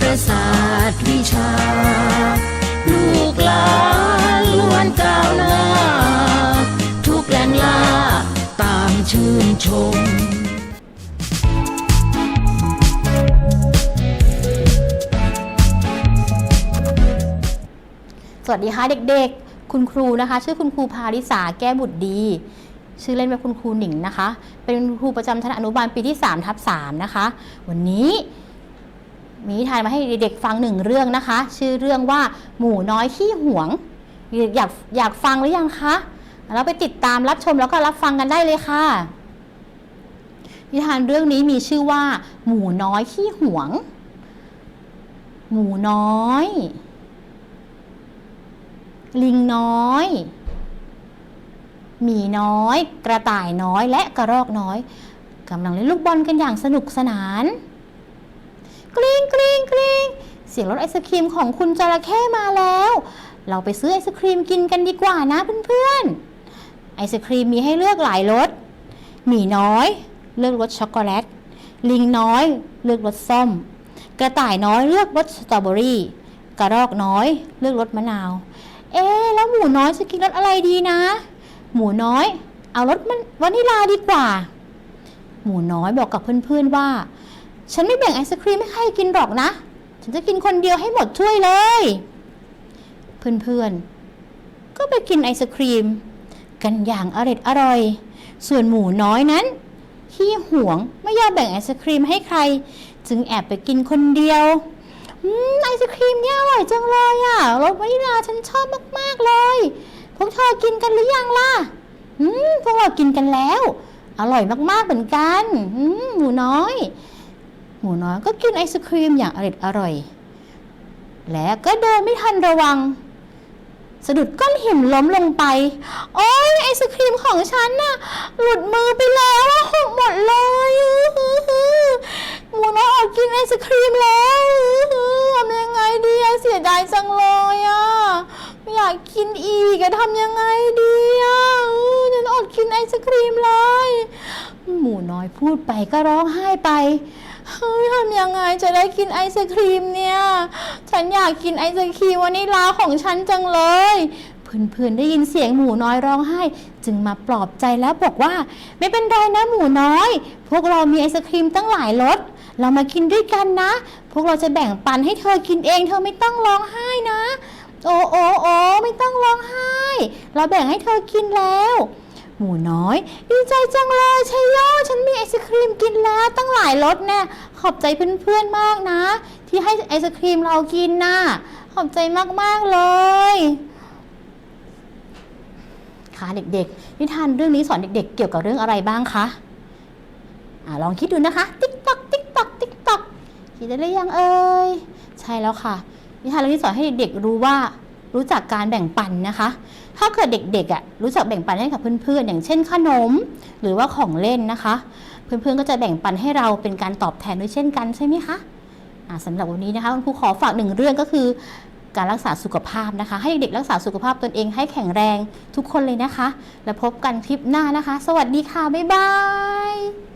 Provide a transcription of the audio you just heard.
ประสาทวิชา ลูกหลานล้วนก้าวหน้า ทุกแรงล่าตามชื่นชมสวัสดีค่ะเด็กๆ คุณครูนะคะ ชื่อคุณครูพาริสาแก้บุตรดี ชื่อเล่นเป็นคุณครูหนิงนะคะ เป็นครูประจำชั้นอนุบาลปีที่3ทับ3นะคะ วันนี้ มีนิทานมาให้เด็กๆฟังหนึ่งเรื่องนะคะ ชื่อเรื่องว่าหมูน้อยขี้หวง อยากอยากฟังหรือยังคะเราไปติดตามรับชมแล้วก็รับฟังกันได้เลยค่ะ นิทานเรื่องนี้มีชื่อว่า หมูน้อยขี้หวง หมูน้อย ลิงน้อยหมีน้อย กระต่ายน้อยและกระรอกน้อยกำลังเล่นลูกบอลกันอย่างสนุกสนาน กริ๊งกริ๊งกริ๊งเสียงรถไอศครีมของคุณจระเข้มาแล้ว เราไปซื้อไอศครีมกินกันดีกว่านะเพื่อนๆ ไอศครีมมีให้เลือกหลายรส หมีน้อย เลือกรสช็อกโกแลต ลิงน้อย เลือกรสส้ม กระต่ายน้อยเลือกรสสตรอเบอรี่ กระรอกน้อย เลือกรสมะนาว เอ๊แล้วหมูน้อยจะกินรสอะไรดีนะ หมูน้อย เอารสมันวานิลาดีกว่า หมูน้อยบอกกับเพื่อนๆว่า ฉันไม่แบ่งไอศครีมให้ใครกินหรอกนะ ฉันจะกินคนเดียวให้หมดถ้วยเลย เพื่อนๆ ก็ไปกินไอศครีม กันอย่างอร่อยอร่อย ส่วนหมูน้อยนั้นขี้หวงไม่ยอมแบ่งไอศครีมให้ใคร จึงแอบไปกินคนเดียวอืมไอศครีมเนี่ยอร่อยจังเลยอะรสวานิลาฉันชอบมากๆเลย พวกเธอกินกันหรือยังล่ะ อืมพวกเรากินกันแล้ว อร่อยมากๆเหมือนกัน อืมหมูน้อย หมูน้อยก็กินไอศครีมอย่างอร่อยอร่อย และก็เดินไม่ทันระวัง สะดุดก้อนหินล้มลงไป โอ้ยไอศครีมของฉันน่ะ หลุดมือไปแล้วหกหมดเลยหมูน้อยอดกินไอศครีมแล้วทำยังไงดีเสียดายจังเลยอะไม่อยากกินอีกอะทำยังไงดีอะฉันอดกินไอศครีมเลย หมูน้อยพูดไปก็ร้องไห้ไป เฮ้ยทำยังไงจะได้กินไอศครีมเนี่ย ฉันอยากกินไอศครีมวานิลาของฉันจังเลย เพื่อนๆได้ยินเสียงหมูน้อยร้องไห้ จึงมาปลอบใจแล้วบอกว่า ไม่เป็นไรนะหมูน้อย พวกเรามีไอศครีมตั้งหลายรส เรามากินด้วยกันนะ พวกเราจะแบ่งปันให้เธอกินเอง เธอไม่ต้องร้องไห้นะ โอ้โอ้โอ้ไม่ต้องร้องไห้ เราแบ่งให้เธอกินแล้ว หมูน้อย ดีใจจังเลยชัยโย ฉันมีไอศครีมกินแล้วตั้งหลายรสแน่ขอบใจเพื่อนๆมากนะ ที่ให้ไอศครีมเรากินน่ะขอบใจมากๆเลยค่ะเด็กๆ นิทานเรื่องนี้สอนเด็กๆ เกี่ยวกับเรื่องอะไรบ้างคะอ่าลองคิดดูนะคะ ติ๊กตอกติ๊กตอกติ๊กตอกคิดได้หรือยังเอ่ย ใช่แล้วค่ะ นิทานเรื่องนี้สอนให้เด็กๆ รู้ว่า รู้จักการแบ่งปันนะคะ ถ้าเกิดเด็กๆอะรู้จักแบ่งปันให้กับเพื่อนๆ อย่างเช่นขนม หรือว่าของเล่นนะคะ เพื่อนๆก็จะแบ่งปันให้เราเป็นการตอบแทนด้วยเช่นกันใช่ไหมคะอ่าสำหรับวันนี้นะคะคุณครูขอฝากหนึ่งเรื่องก็คือการรักษาสุขภาพนะคะ ให้เด็กๆรักษาสุขภาพตนเองให้แข็งแรงทุกคนเลยนะคะ แล้วพบกันคลิปหน้านะคะ สวัสดีค่ะ บ๊ายบาย